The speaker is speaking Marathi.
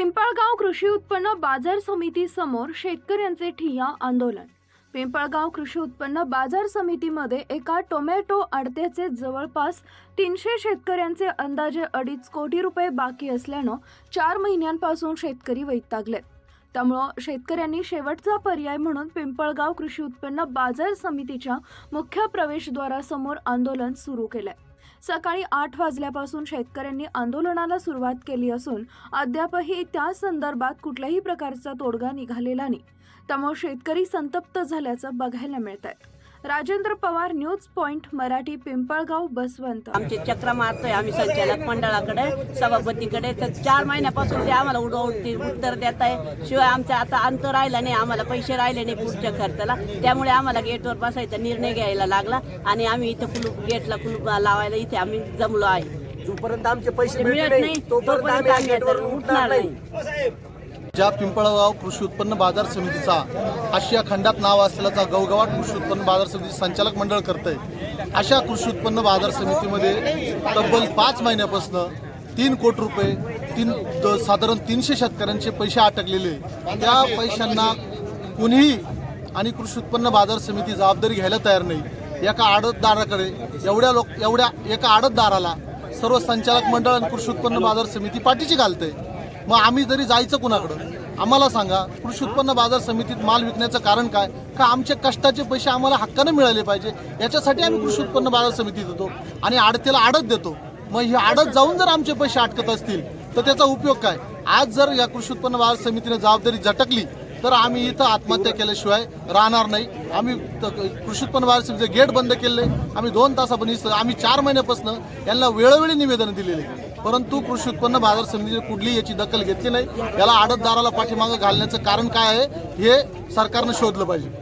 पिंपळगाव कृषी उत्पन्न बाजार समिती समोर शेतकऱ्यांचे ठिय्या आंदोलन. पिंपळगाव कृषी उत्पन्न बाजार समितीमध्ये एका टोमॅटो आडत्याचे जवळपास तीनशे शेतकऱ्यांचे अंदाजे अडीच कोटी रुपये बाकी असल्यानं चार महिन्यांपासून शेतकरी वैतागलेत. त्यामुळं शेतकऱ्यांनी शेवटचा पर्याय म्हणून पिंपळगाव कृषी उत्पन्न बाजार समितीच्या मुख्य प्रवेशद्वारासमोर आंदोलन सुरू केलंय. सकाळी आठ वाजल्यापासून शेतकऱ्यांनी आंदोलनाला सुरुवात केली असून अद्यापही त्या संदर्भात कुठल्याही प्रकारचा तोडगा निघालेला नाही. त्यामुळे शेतकरी संतप्त झाल्याचं बघायला मिळत आहे राजेंद्र पवार न्यूज पॉइंट मराठी पिंपळगाव बसवंत. आमचे चक्र मारतोय आम्ही संचालक मंडळाकडे सभापतीकडे. तर चार महिन्यापासून ते आम्हाला उडवते उत्तर देत आहे. शिवाय आमचं आता अंत राहिलं नाही आम्हाला पैसे राहिले नाही पुढच्या खर्चाला. त्यामुळे आम्हाला गेटवर बसायचा निर्णय घ्यायला लागला आणि आम्ही इथं कुलूप गेटला कुलूप लावायला इथे आम्ही जमलो आहे. जोपर्यंत आमचे पैसे मिळत नाही तोपर्यंत आम्ही उठणार नाही. ज्या पिंपळगाव कृषी उत्पन्न बाजार समितीचा आशिया खंडात नाव असलेला गवगवाट कृषी उत्पन्न बाजार समिती संचालक मंडळ करतंय अशा कृषी उत्पन्न बाजार समितीमध्ये तब्बल पाच महिन्यापासून तीन कोटी रुपये तीन द- साधारण तीनशे शेतकऱ्यांचे पैसे अटकलेले त्या पैशांना कुणीही आणि कृषी उत्पन्न बाजार समिती जबाबदारी घ्यायला तयार नाही. एका आडतदाराकडे एवढ्या लोक एवढ्या एका आडतदाराला सर्व संचालक मंडळ आणि कृषी उत्पन्न बाजार समिती पाठीची घालते मग आम्ही जरी जायचं कुणाकडं आम्हाला सांगा कृषी उत्पन्न बाजार समितीत माल विकण्याचं कारण काय? का आमच्या कष्टाचे पैसे आम्हाला हक्काने मिळाले पाहिजे? याच्यासाठी आम्ही कृषी उत्पन्न बाजार समितीत येतो आणि आडतीला आडत देतो. मग ही आडत जाऊन जर आमचे पैसे अटकत असतील तर त्याचा उपयोग काय? आज जर या कृषी उत्पन्न बाजार समितीने जबाबदारी झटकली तर आम्ही इथं आत्महत्या केल्याशिवाय राहणार नाही. आम्ही कृषी उत्पन्न बाजार समितीचे गेट बंद केले. आम्ही दोन तासापर्यंत आम्ही चार महिन्यापासून यांना वेळोवेळी निवेदन दिलेले. परंतु कृषी उत्पन्न बाजार समितीने कुठलीही याची दखल घेतली नाही. याला आडतदाराला पाठीमागं घालण्याचं कारण काय आहे हे सरकारनं शोधलं पाहिजे.